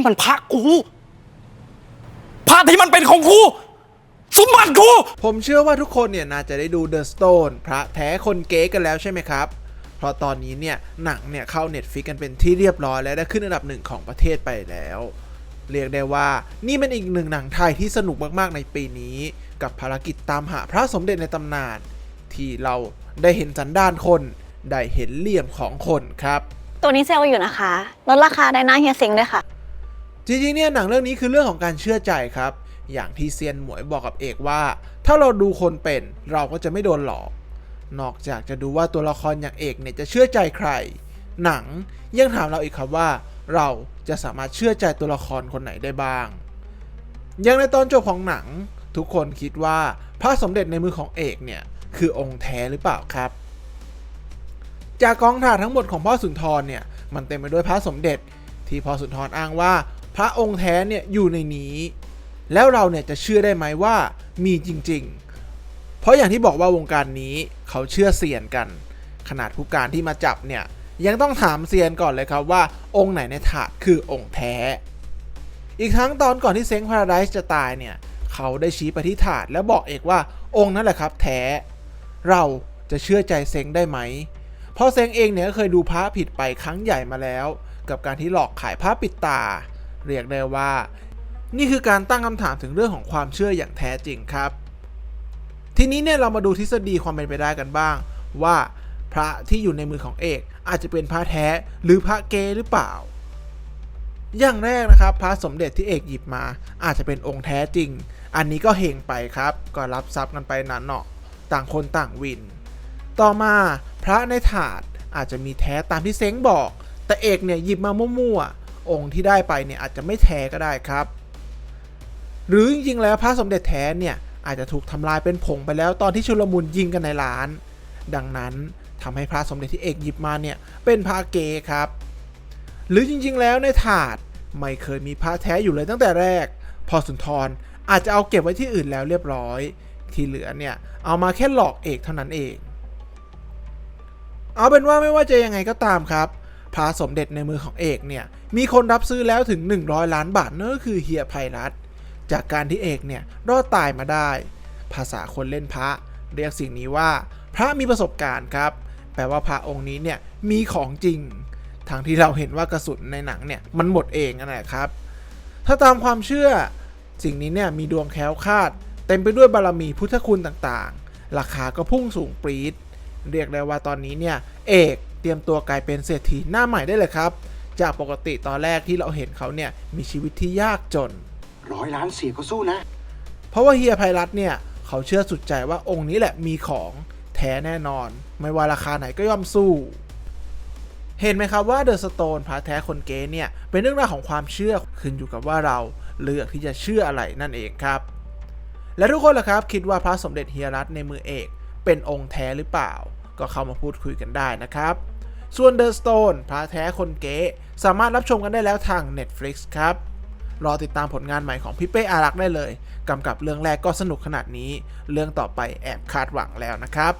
นี่มันพระกูพระที่มันเป็นของกูสมบัติกูผมเชื่อว่าทุกคนเนี่ยน่าจะได้ดู The Stone พระแท้คนเก๊กันแล้วใช่ไหมครับ เพราะตอนนี้เนี่ยหนังเนี่ยเข้า Netflix กันเป็นที่เรียบร้อยและได้ขึ้นอันดับหนึ่งของประเทศไปแล้ว เรียกได้ว่านี่เป็นอีกหนึ่งหนังไทยที่สนุกมากๆในปีนี้ กับภารกิจตามหาพระสมเด็จในตำนาน ที่เราได้เห็นสันดานคน ได้เห็นเหลี่ยมของคนครับ ตัวนี้เซลล์อยู่นะคะ ลดราคาได้หน้าเฮียซิงด้วยค่ะ จริงๆเนี่ยหนังเรื่องนี้คือเรื่องของการเชื่อใจครับ อย่างที่เซียนหมวยบอกกับเอกว่า ถ้าเราดูคนเป็นเราก็จะไม่โดนหลอก นอกจากจะดูว่าตัวละครอย่างเอกเนี่ยจะเชื่อใจใคร หนังยังถามเราอีกครับว่า เราจะสามารถเชื่อใจตัวละครคนไหนได้บ้าง อย่างในตอนจบของหนัง ทุกคนคิดว่าพระสมเด็จในมือของเอกเนี่ยคือองค์แท้หรือเปล่าครับ จากกองถ่ายทั้งหมดของพ่อสุนทรเนี่ยมันเต็มไปด้วยพระสมเด็จที่พ่อสุนทรอ้างว่า พระองค์แท้เนี่ยอยู่ในนี้ แล้วเราเนี่ยจะเชื่อได้ไหมว่ามีจริง ๆ เพราะอย่างที่บอกว่าวงการนี้เขาเชื่อเซียนกัน ขนาดผู้การที่มาจับเนี่ยยังต้องถามเซียนก่อนเลยครับว่าองค์ไหนในถาดคือองค์แท้ อีกทั้งตอนก่อนที่เซ้งพาราไดซ์จะตายเนี่ย เขาได้ชี้ไปที่ถาดแล้วบอกเอกว่าองค์นั่นแหละครับแท้ เราจะเชื่อใจเซ้งได้ไหม เพราะเซ้งเองเนี่ยเคยดูพระผิดไปครั้งใหญ่มาแล้ว กับการที่หลอกขายพระปิดตา เรียกได้ว่า นี่คือการตั้งคำถามถึงเรื่องของความเชื่ออย่างแท้จริงครับ ทีนี้เนี่ยเรามาดูทฤษฎีความเป็นไปได้กันบ้าง ว่าพระที่อยู่ในมือของเอกอาจจะเป็นพระแท้หรือพระเกหรือเปล่า อย่างแรกนะครับ พระสมเด็จที่เอกหยิบมา อาจจะเป็นองค์แท้จริง อันนี้ก็เฮงไปครับ ก็รับทรัพย์กันไปนั้นเนาะต่างคนต่างวิน ต่อมาพระในถาดอาจจะมีแท้ตามที่เซ้งบอก แต่เอกเนี่ยหยิบมามั่วๆ องค์ที่ได้ไปเนี่ยอาจจะไม่แท้ก็ได้ครับ หรือจริงๆแล้วพระสมเด็จแท้เนี่ยอาจจะถูกทำลายเป็นผงไปแล้วตอนที่ชุลมุนยิงกันในร้าน ดังนั้นทำให้พระสมเด็จที่เอกหยิบมาเนี่ยเป็นพระเกครับ หรือจริงๆแล้วในถาดไม่เคยมีพระแท้อยู่เลยตั้งแต่แรก พอสุนทรอาจจะเอาเก็บไว้ที่อื่นแล้วเรียบร้อย ที่เหลือเนี่ยเอามาแค่หลอกเอกเท่านั้นเอง เอาเป็นว่าไม่ว่าจะยังไงก็ตามครับ พระสมเด็จในมือของเอกเนี่ยมีคนรับซื้อแล้วถึง 100 ล้านบาทนั่นก็คือเฮียไพรัตจากการที่เอกเนี่ยรอดตายมาได้ ภาษาคนเล่นพระ เรียกสิ่งนี้ว่า พระมีประสบการณ์ครับ แปลว่าพระองค์นี้เนี่ยมีของจริงทางที่เราเห็นว่ากระสุนในหนังเนี่ยมันหมดเองนั่นแหละครับ ถ้าตามความเชื่อ สิ่งนี้เนี่ยมีดวงแคล้วคลาด เต็มไปด้วยบารมีพุทธคุณต่างๆ ราคาก็พุ่งสูงปรี๊ดเรียกได้ว่าตอนนี้เนี่ยเอก เตรียมตัวกลายเป็นเศรษฐีหน้าใหม่ได้เลยครับ จากปกติตอนแรกที่เราเห็นเขาเนี่ยมีชีวิตที่ยากจน ร้อยล้านเสียก็สู้นะ เพราะว่าเฮียไพรัตน์เนี่ยเขาเชื่อสุดใจว่าองค์นี้แหละมีของแท้แน่นอน ไม่ว่าราคาไหนก็ย่อมสู้ เห็นไหมครับว่าเดอะสโตนพระแท้คนเกย์เนี่ยเป็นเรื่องราวของความเชื่อขึ้นอยู่กับว่าเราเลือกที่จะเชื่ออะไรนั่นเองครับ และทุกคนล่ะครับคิดว่าพระสมเด็จเฮียรัตน์ในมือเอกเป็นองค์แท้หรือเปล่า ก็เข้ามาพูดคุยกันได้นะครับ ส่วน The Stone พระแท้คนเก๋สามารถรับชมกันได้แล้วทาง Netflix ครับ รอติดตามผลงานใหม่ของพี่เป้อารักษ์ได้เลย กำกับเรื่องแรกก็สนุกขนาดนี้ เรื่องต่อไปแอบคาดหวังแล้วนะครับ